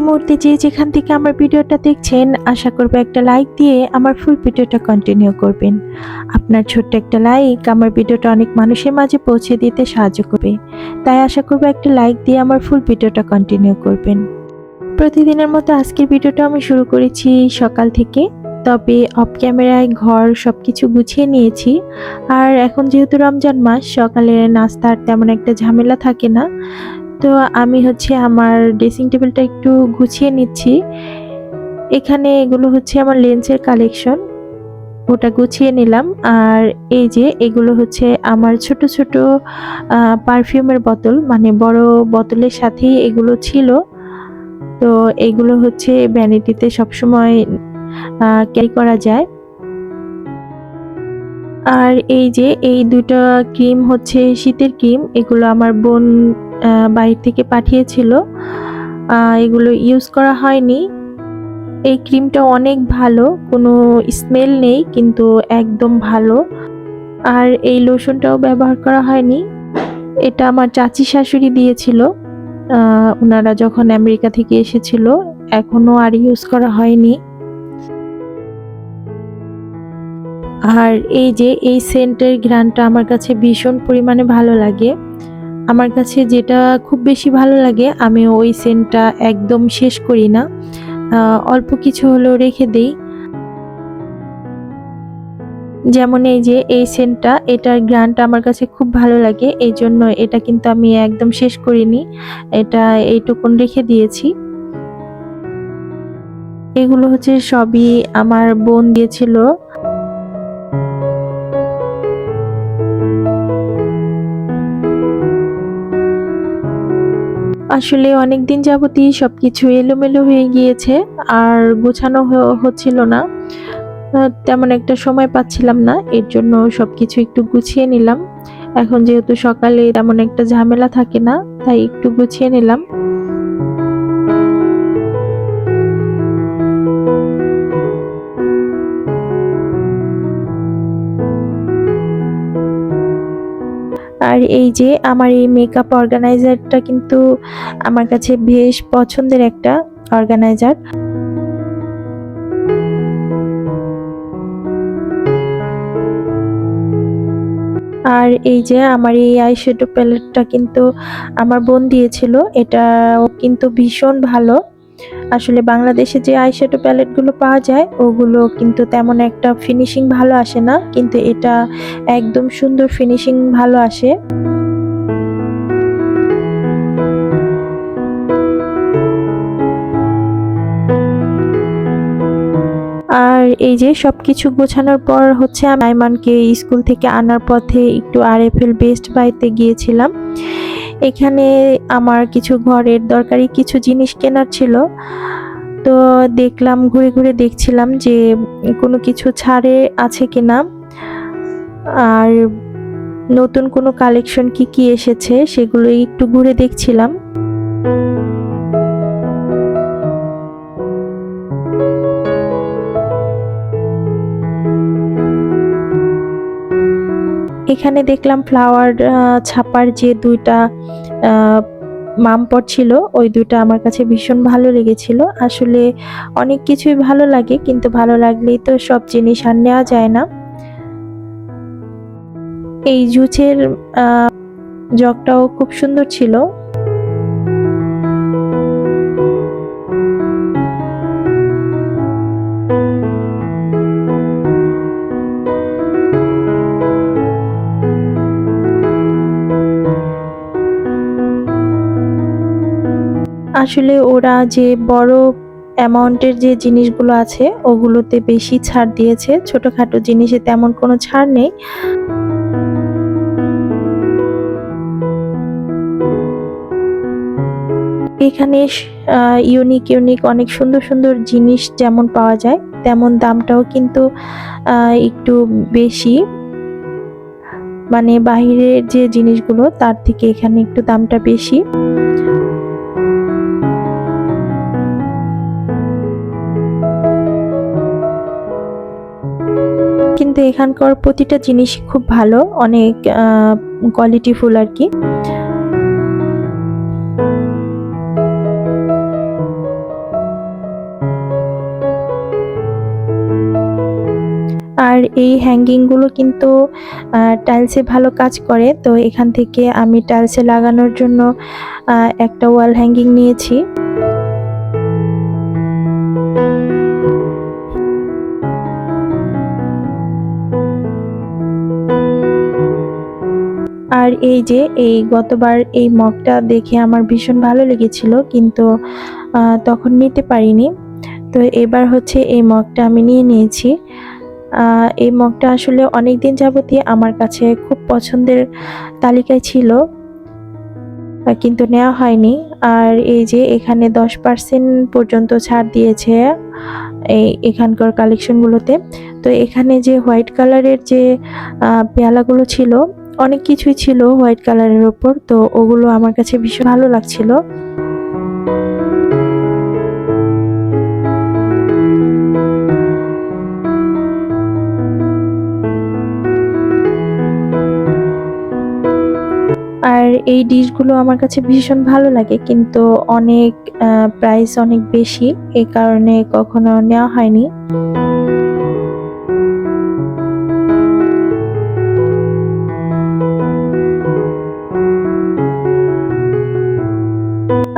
এই মুহূর্তে যে যেখান থেকে আমার ভিডিওটা দেখছেন, আশা করব একটা লাইক দিয়ে আমার ফুল ভিডিওটা কন্টিনিউ করবেন। আপনার ছোট্ট একটা লাইক আমার ভিডিওটা অনেক মানুষের মাঝে পৌঁছে দিতে সাহায্য করবে। তাই আশা করব একটা লাইক দিয়ে আমার ফুল ভিডিওটা কন্টিনিউ করবেন। প্রতিদিনের মতো আজকের ভিডিওটা আমি শুরু করেছি সকাল থেকে। তবে অফ ক্যামেরায় ঘর সব কিছু গুছিয়ে নিয়েছি। আর এখন যেহেতু রমজান মাস সকালে নাস্তার তেমন একটা ঝামেলা থাকে না। তো আমি হচ্ছে আমার ড্রেসিং টেবিলটা একটু গুছিয়ে নিচ্ছি। এখানে এগুলো হচ্ছে আমার লেন্সের কালেকশন ওটা গুছিয়ে নিলাম। আর এই যে এগুলো হচ্ছে আমার ছোট ছোট পারফিউমের বোতল মানে বড় বোতলের সাথেই এগুলো ছিল। তো এগুলো হচ্ছে ভ্যানিটিতে সবসময় ক্যারি করা যায়। আর এই যে এই দুটো ক্রিম হচ্ছে শীতের ক্রিম এগুলো আমার বোন বাড়ি থেকে পাঠিয়েছিল। এগুলো ইউজ করা হয়নি। এই ক্রিমটা অনেক ভালো, কোনো স্মেল নেই, কিন্তু একদম ভালো। আর এই লোশনটাও ব্যবহার করা হয়নি। এটা আমার চাচি শাশুড়ি দিয়েছিল। ওনারা যখন আমেরিকা থেকে এসেছিল এখনও আর ইউজ করা হয়নি। আর এই যে, এই সেন্টের ঘ্রাণটা আমার কাছে ভীষণ পরিমাণে ভালো লাগে। আমার কাছে যেটা খুব বেশি ভালো লাগে, আমি ওই সেন্টটা একদম শেষ করি না। অল্প কিছু হলেও রেখে দেই। যেমন এই যে, এই সেন্টটা এটার গ্রানটা আমার কাছে খুব ভালো লাগে, এই জন্য এটা কিন্তু আমি একদম শেষ করিনি। এটা এইটুকুন রেখে দিয়েছি। এগুলো হচ্ছে সবই আমার বোন দিয়েছিল। আসলে অনেক দিন যাবতই সবকিছু এলোমেলো হয়ে গিয়েছে, আর গোছানো হচ্ছিল না। তেমন একটা সময় পাচ্ছিলাম না, এর জন্য সবকিছু একটু গুছিয়ে নিলাম। এখন যেহেতু সকালে তেমন একটা ঝামেলা থাকে না, তাই একটু গুছিয়ে নিলাম। আর এই যে আমার এই মেকআপ অর্গানাইজারটা কিন্তু আমার কাছে বেশ পছন্দের একটা অর্গানাইজার আর এই যে আমার এই আইশ্যাডো প্যালেটটা কিন্তু আমার বোন দিয়েছিল, এটাও কিন্তু ভীষণ ভালো। আসলে বাংলাদেশে যে আইশ্যাডো প্যালেটগুলো পাওয়া যায়, ওগুলো কিন্তু তেমন একটা ফিনিশিং ভালো আসে না, কিন্তু এটা একদম সুন্দর ফিনিশিং ভালো আসে। আর এই যে সবকিছু গোছানোর পর হচ্ছে আমি আইমানকে স্কুল থেকে আনার পথে একটু আর আরএফএল বেস্ট বাইতে গিয়েছিলাম। এখানে আমার কিছু ঘরের দরকারি কিছু জিনিস কেনার ছিল। তো দেখলাম, ঘুরে ঘুরে দেখছিলাম যে কোনো কিছু ছাড়ে আছে কিনা। আর নতুন কোনো কালেকশন কি কি এসেছে সেগুলো একটু ঘুরে দেখছিলাম। এখানে দেখলাম ফ্লাওয়ার ছাপার যে দুইটা মামপট ছিল, ওই দুইটা আমার কাছে ভীষণ ভালো লেগেছিল। আসলে অনেক কিছুই ভালো লাগে, কিন্তু ভালো লাগলেই তো সব জিনিস আর নেওয়া যায় না। এই জুচের জগটাও খুব সুন্দর ছিল। আসলে ওরা যে বড় অ্যামাউন্টের যে জিনিসগুলো আছে, ওগুলোতে বেশি ছাড় দিয়েছে। ছোটখাটো জিনিসে তেমন কোনো ছাড় নেই। এখানে ইউনিক ইউনিক অনেক সুন্দর সুন্দর জিনিস যেমন পাওয়া যায়, তেমন দামটাও কিন্তু একটু বেশি। মানে বাহিরের যে জিনিসগুলো, তার থেকে এখানে একটু দামটা বেশি। কিন্তু এখানকার প্রতিটা জিনিস খুব ভালো, অনেক কোয়ালিটিফুল আর কি। আর এই হ্যাঙ্গিংগুলো কিন্তু টাইলসে ভালো কাজ করে। তো এখান থেকে আমি টাইলসে লাগানোর জন্য একটা ওয়াল হ্যাঙ্গিং নিয়েছি। আর এই যে এই গতবার এই মগটা দেখে আমার ভীষণ ভালো লেগেছিল, কিন্তু তখন নিতে পারিনি। তো এবার হচ্ছে এই মগটা আমি নিয়ে নিয়েছি। এই মগটা আসলে অনেক দিন যাবতই আমার কাছে খুব পছন্দের তালিকায় ছিল কিন্তু নেওয়া হয়নি। আর এই যে এখানে দশ পার্সেন্ট পর্যন্ত ছাড় দিয়েছে এই এখানকার কালেকশনগুলোতে তো এখানে যে হোয়াইট কালারের যে পেয়ালাগুলো ছিল অনেক কিছুই ছিল হোয়াইট কালারের ওপর, তো ওগুলো আমার কাছে ভীষণ ভালো লাগছিল। আর এই ডিশগুলো আমার কাছে ভীষণ ভালো লাগে, কিন্তু অনেক প্রাইস অনেক বেশি এই কারণে কখনো নেওয়া হয়নি।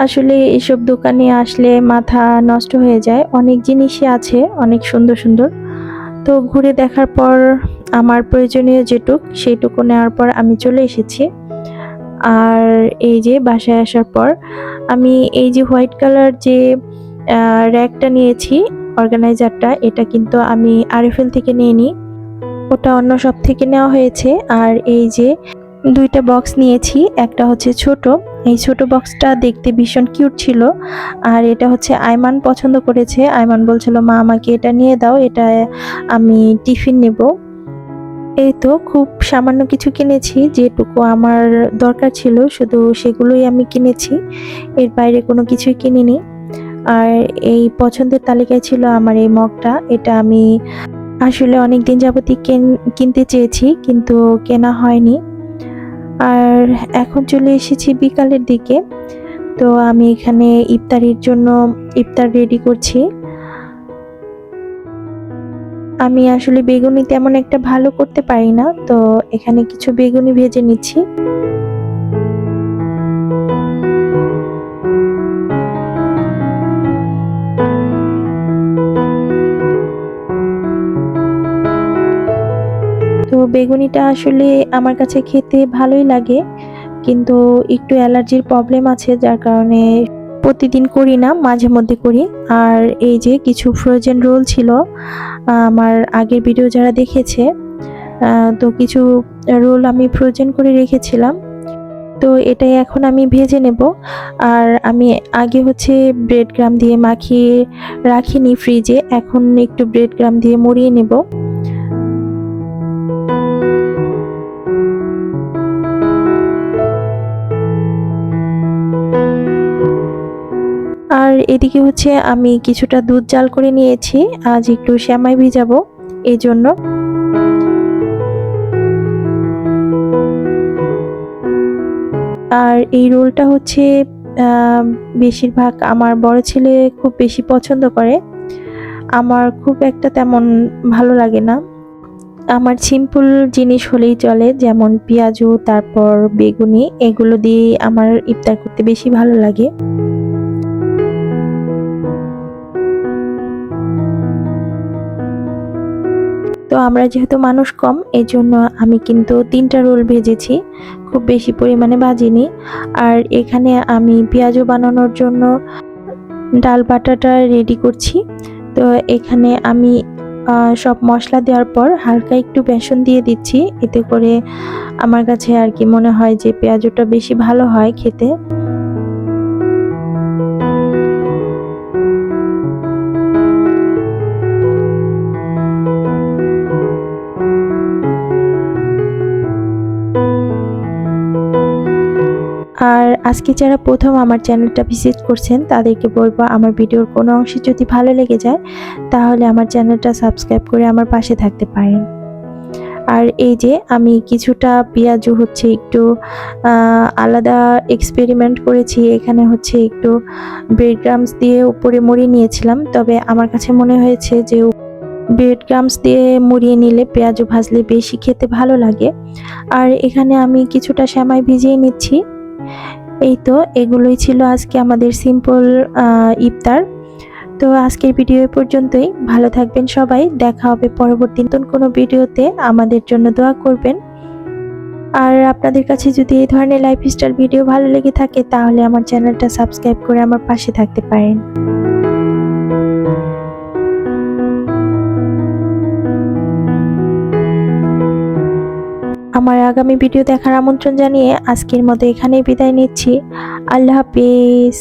আসলে এসব দোকানে আসলে মাথা নষ্ট হয়ে যায়। অনেক জিনিসই আছে, অনেক সুন্দর সুন্দর। তো ঘুরে দেখার পর আমার প্রয়োজনীয় যেটুক, সেইটুকু নেওয়ার পর আমি চলে এসেছি। আর এই যে বাসায় আসার পর আমি এই যে হোয়াইট কালার যে র্যাকটা নিয়েছি, অর্গানাইজারটা, এটা কিন্তু আমি আরএফএল থেকে নিয়ে নিই ওটা অন্য সব থেকে নেওয়া হয়েছে। আর এই যে দুইটা বক্স নিয়েছি, একটা হচ্ছে ছোট। এই ছোট বক্সটা দেখতে ভীষণ কিউট ছিল। আর এটা হচ্ছে আইমান পছন্দ করেছে। আইমান বলছিল, মা, আমাকে এটা নিয়ে দাও, এটা আমি টিফিন নেব। এই তো খুব সামান্য কিছু কিনেছি, যেটুকু আমার দরকার ছিল, শুধু সেগুলোই আমি কিনেছি। এর বাইরে কোনো কিছুই কিনিনি। আর এই পছন্দের তালিকায় ছিল আমার এই মগটা। এটা আমি আসলে অনেক দিন যাবতই কেন- কিনতে চেয়েছি, কিন্তু কেনা হয়নি। আর এখন চলে এসেছি বিকালের দিকে। তো আমি এখানে ইফতারির জন্য ইফতার রেডি করছি। আমি আসলে বেগুনি তেমন একটা ভালো করতে পারি না, তো এখানে কিছু বেগুনি ভেজে নিচ্ছি। বেগুনিটা আসলে আমার কাছে খেতে ভালোই লাগে, কিন্তু একটু অ্যালার্জির প্রবলেম আছে, যার কারণে প্রতিদিন করি না, মাঝে মধ্যে করি। আর এই যে কিছু ফ্রোজেন রোল ছিল আমার আগের ভিডিও যারা দেখেছে তো কিছু রোল আমি ফ্রোজেন করে রেখেছিলাম। তো এটাই এখন আমি ভেজে নেব। আর আমি আগে হচ্ছে ব্রেড গ্রাম দিয়ে মাখিয়ে রাখিনি ফ্রিজে এখন একটু ব্রেড গ্রাম দিয়ে মরিয়ে নেব। এদিকে হচ্ছে আমি কিছুটা দুধ জাল করে নিয়েছি। আজ একটু শ্যামাই ভিজাবো, এই জন্য। আর এই রোলটা হচ্ছে বেশিরভাগ আমার বড় ছেলে খুব বেশি পছন্দ করে। আমার খুব একটা তেমন ভালো লাগে না। আমার সিম্পল জিনিস হলেই চলে, যেমন পেঁয়াজু, তারপর বেগুনি, এগুলো দিয়ে আমার ইফতার করতে বেশি ভালো লাগে। তো আমরা যেহেতু মানুষ কম এই জন্য আমি কিন্তু তিনটা রোল ভেজেছি। খুব বেশি পরিমাণে ভাজিনি। আর এখানে আমি পেঁয়াজও বানানোর জন্য ডাল বাটাটা রেডি করছি। তো এখানে আমি সব মশলা দেওয়ার পর হালকা একটু বেসন দিয়ে দিচ্ছি। এতে করে আমার কাছে আর কি মনে হয় যে পেঁয়াজটা বেশি ভালো হয় খেতে। আর আজকে যারা প্রথম আমার চ্যানেলটা ভিজিট করছেন, তাদেরকে বলব আমার ভিডিওর কোনো অংশে যদি ভালো লেগে যায়, তাহলে আমার চ্যানেলটা সাবস্ক্রাইব করে আমার পাশে থাকতে পারেন। আর এই যে আমি কিছুটা পেঁয়াজু হচ্ছে একটু আলাদা এক্সপেরিমেন্ট করেছি। এখানে হচ্ছে একটু ব্রেড গ্রামস দিয়ে উপরে মুড়িয়ে নিয়েছিলাম। তবে আমার কাছে মনে হয়েছে যে ব্রেড গ্রামস দিয়ে মুড়িয়ে নিলে পেঁয়াজু ভাজলে বেশি খেতে ভালো লাগে। আর এখানে আমি কিছুটা সেমাই ভিজিয়ে নিচ্ছি। এই তো, এগুলোই ছিল আজকে আমাদের সিম্পল ইফতার। তো আজকের ভিডিও পর্যন্তই। ভালো থাকবেন সবাই। দেখা হবে পরবর্তী নতুন কোনো ভিডিওতে আমাদের জন্য দোয়া করবেন। আর আপনাদের কাছে যদি এই ধরনের লাইফস্টাইল ভিডিও ভালো লেগে থাকে, তাহলে আমার চ্যানেলটা সাবস্ক্রাইব করে আমার পাশে থাকতে পারেন। আগামী ভিডিও দেখার আমন্ত্রণ জানিয়ে আজকের মতো এখানেই বিদায় নিচ্ছি। আল্লাহ হাফিজ।